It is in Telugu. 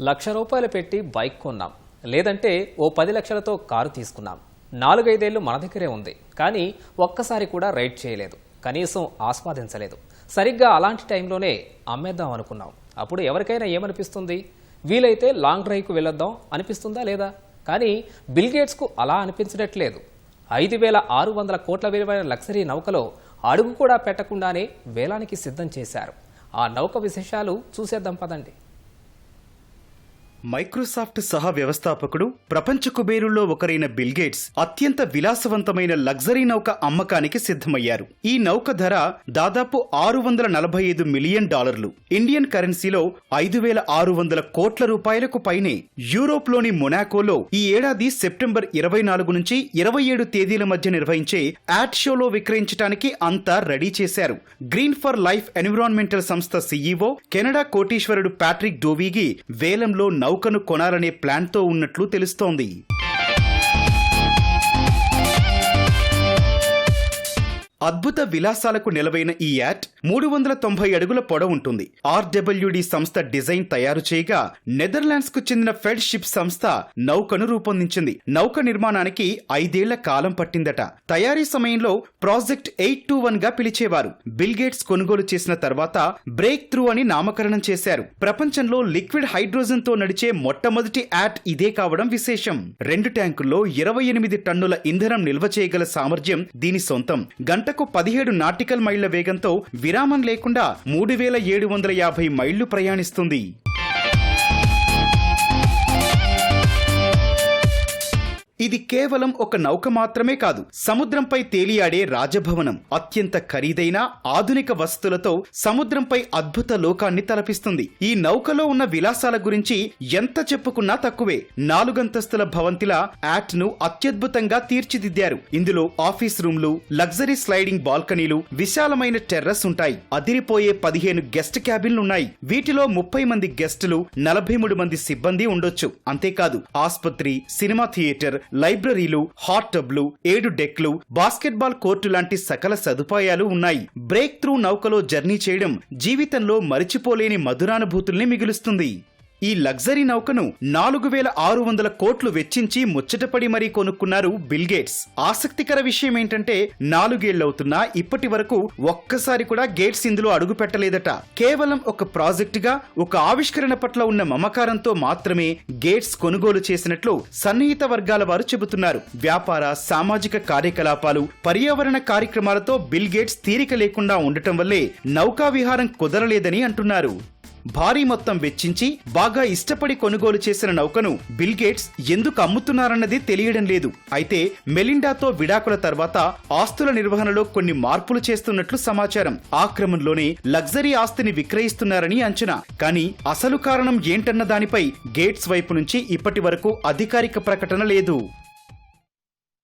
లక్ష రూపాయలు పెట్టి బైక్ కొన్నాం. లేదంటే ఓ పది లక్షలతో కారు తీసుకున్నాం. నాలుగైదేళ్ళు మన దగ్గరే ఉంది. కానీ ఒక్కసారి కూడా రైడ్ చేయలేదు. కనీసం ఆస్వాదించలేదు. సరిగ్గా అలాంటి టైంలోనే అమ్మేద్దాం అనుకున్నాం. అప్పుడు ఎవరికైనా ఏమనిపిస్తుంది? వీలైతే లాంగ్ డ్రైవ్కు వెళ్ళొద్దాం. అనిపిస్తుందా లేదా? కానీ బిల్ గేట్స్కు అలా అనిపించడట్లేదు ఐదు వేల ఆరు వందల కోట్ల విలువైన లగ్జరీ నౌకలో అడుగు కూడా పెట్టకుండానే వేలానికి సిద్ధం చేశారు. ఆ నౌక విశేషాలు చూసేద్దాం పదండి. మైక్రోసాఫ్ట్ సహ వ్యవస్థాపకుడు ప్రపంచ కుబేరుల్లో ఒకరైన బిల్గేట్స్ అత్యంత విలాసవంతమైన లగ్జరీ నౌక అమ్మకానికి సిద్ధమయ్యారు. ఈ నౌక ధర దాదాపు ఆరు వందల నలభై ఐదు మిలియన్ డాలర్లు. ఇండియన్ కరెన్సీలో ఐదు వేల ఆరు వందల కోట్ల రూపాయలకు పైనే యూరోప్లోని మొనాకోలో ఈ ఏడాది సెప్టెంబర్ ఇరవై నాలుగు నుంచి ఇరవై ఏడు తేదీల మధ్య నిర్వహించే యాట్ షోలో విక్రయించడానికి అంతా రెడీ చేశారు. గ్రీన్ ఫర్ లైఫ్ ఎన్విరాన్మెంటల్ సంస్థ సీఈఓ కెనడా కోటీశ్వరుడు ప్యాట్రిక్ డోవీగి వేలంలో నౌకను కొనాలనే ప్లాన్తో ఉన్నట్లు తెలుస్తోంది. అద్భుత విలాసాలకు నిలవైన ఈ యాట్ మూడు వందల తొంభై అడుగుల పొడవుంటుంది ఆర్డబ్ల్యూడి సంస్థ డిజైన్ తయారు చేయగా నెదర్లాండ్స్కు చెందిన ఫెడ్ షిప్ సంస్థ నౌకను రూపొందించింది. నౌక నిర్మాణానికి ఐదేళ్ళ కాలం పట్టిందట. తయారీ సమయంలో ప్రాజెక్ట్ ఎయిట్ టూ వన్గా పిలిచేవారు. బిల్ గేట్స్ కొనుగోలు చేసిన తర్వాత బ్రేక్ త్రూ అని నామకరణం చేశారు. ప్రపంచంలో లిక్విడ్ హైడ్రోజన్తో నడిచే మొట్టమొదటి యాట్ ఇదే కావడం విశేషం. రెండు ట్యాంకుల్లో ఇరవై ఎనిమిది టన్నుల ఇంధనం నిల్వ చేయగల సామర్థ్యం దీని సొంతం. గంటకు పదిహేడు నాటికల్ మైళ్ళ వేగంతో విరామం లేకుండా మూడు వేల ఏడు వందల యాభై మైళ్ళు ప్రయాణిస్తుంది. ఇది కేవలం ఒక నౌక మాత్రమే కాదు సముద్రంపై తేలియాడే రాజభవనం అత్యంత ఖరీదైన ఆధునిక వస్తులతో సముద్రంపై అద్భుత లోకాన్ని తలపిస్తుంది. ఈ నౌకలో ఉన్న విలాసాల గురించి ఎంత చెప్పుకున్నా తక్కువే. నాలుగంతస్తుల భవంతిల యాట్ను అత్యద్భుతంగా తీర్చిదిద్దారు. ఇందులో ఆఫీస్ రూమ్లు లగ్జరీ స్లైడింగ్ బాల్కనీలు విశాలమైన టెర్రస్ ఉంటాయి. అదిరిపోయే పదిహేను గెస్ట్ క్యాబిన్లున్నాయి. వీటిలో ముప్పై మంది గెస్టులు నలభై మూడు మంది సిబ్బంది ఉండొచ్చు. అంతేకాదు ఆస్పత్రి సినిమా థియేటర్ లైబ్రరీలు హాట్ టబ్లు ఏడు డెక్లు బాస్కెట్బాల్ కోర్టు లాంటి సకల సదుపాయాలు ఉన్నాయి. బ్రేక్ త్రూ నౌకలో జర్నీ చేయడం జీవితంలో మరిచిపోలేని మధురానుభూతుల్ని మిగులుస్తుంది. ఈ లగ్జరీ నౌకను నాలుగు వేల ఆరు వందల కోట్లు వెచ్చించి ముచ్చటపడి మరీ కొనుక్కున్నారు బిల్ గేట్స్. ఆసక్తికర విషయం ఏంటంటే నాలుగేళ్ళవుతున్నా ఇప్పటి వరకు ఒక్కసారి కూడా గేట్స్ ఇందులో అడుగు పెట్టలేదట. కేవలం ఒక ప్రాజెక్టుగా ఒక ఆవిష్కరణ పట్ల ఉన్న మమకారంతో మాత్రమే గేట్స్ కొనుగోలు చేసినట్లు సన్నిహిత వర్గాల వారు చెబుతున్నారు. వ్యాపార సామాజిక కార్యకలాపాలు పర్యావరణ కార్యక్రమాలతో బిల్ గేట్స్ తీరిక లేకుండా ఉండటం వల్లే నౌకా విహారం కుదరలేదని అంటున్నారు. భారీ మొత్తం వెచ్చించి బాగా ఇష్టపడి కొనుగోలు చేసిన నౌకను బిల్ గేట్స్ ఎందుకు అమ్ముతున్నారన్నది తెలియడం లేదు. అయితే మెలిండాతో విడాకుల తర్వాత ఆస్తుల నిర్వహణలో కొన్ని మార్పులు చేస్తున్నట్లు సమాచారం. ఆ క్రమంలోనే లగ్జరీ ఆస్తిని విక్రయిస్తున్నారని అంచనా. కానీ అసలు కారణం ఏంటన్న దానిపై గేట్స్ వైపు నుంచి ఇప్పటి వరకు అధికారిక ప్రకటన లేదు.